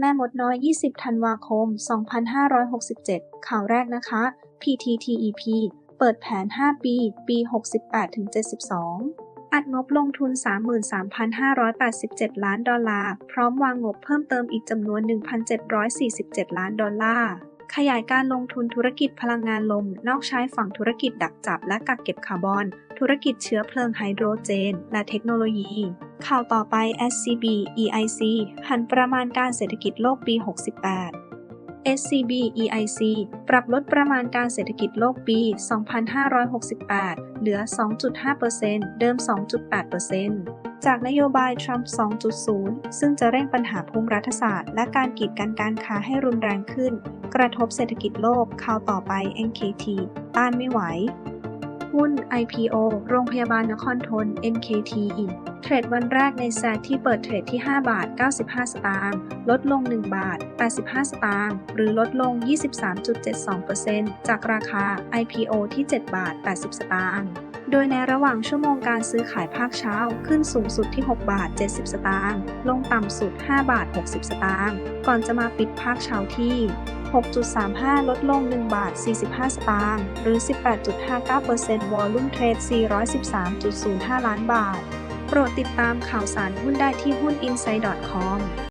แม่มดน้อย 20 ธันวาคม 2567 ข่าวแรกนะคะ PTTEP เปิดแผน 5 ปี ปี 68-72 อัดงบลงทุน 33,587 ล้านดอลลาร์ พร้อมวางงบเพิ่มเติมอีกจำนวน 1,747 ล้านดอลลาร์ ขยายการลงทุนธุรกิจพลังงานลม นอกใช้ฝั่งธุรกิจดักจับและกักเก็บคาร์บอน ธุรกิจเชื้อเพลิงไฮโดรเจน และเทคโนโลยี ข่าวต่อไป SCB EIC หันประมาณการเศรษฐกิจโลกปี 68 SCB EIC ปรับลดประมาณการเศรษฐกิจโลกปี 2568 เหลือ 2.5%เดิม 2.8%จากนโยบายทรัมป์ 2.0 ซึ่งจะเร่งปัญหาภูมิรัฐศาสตร์และการกีดกันการค้าให้รุนแรงขึ้น กระทบเศรษฐกิจโลกข่าวต่อไป NKT ต้านไม่ไหว หุ้น IPO โรงพยาบาลนครทน NKT เทรดวันแรกในแซกที่เปิดเทรดที่ 5 บาท 95 สตางค์ลดลง 1 บาท 85 สตางค์หรือลดลง 23.72%จากราคา IPO ที่ 7 บาท 80 สตางค์โดยในระหว่างชั่วโมงการซื้อขายภาคเช้า ขึ้นสูงสุดที่ 6 บาท 70 สตางค์ลงต่ำสุด 5 บาท 60 สตางค์ก่อนจะมาปิดภาคเช้าที่ 6.35 ลดลง 1 บาท 45 สตางค์ หรือ 18.59%วอลลุ่มเทรด 413.05 ล้านบาท โปรดติดตามข่าวสารหุ้นได้ที่หุ้น i n s i d e c o m